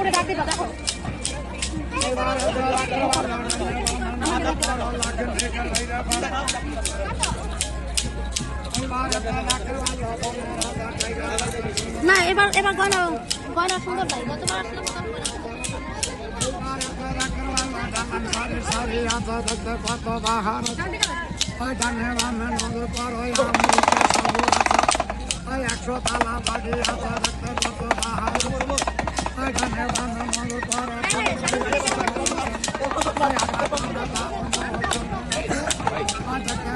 করে ডাক দিবা, দেখো। না, এবার এবার গয়না গয়না সুন্দর লাগে গতবার কত একশো তালা বাড়ি আছে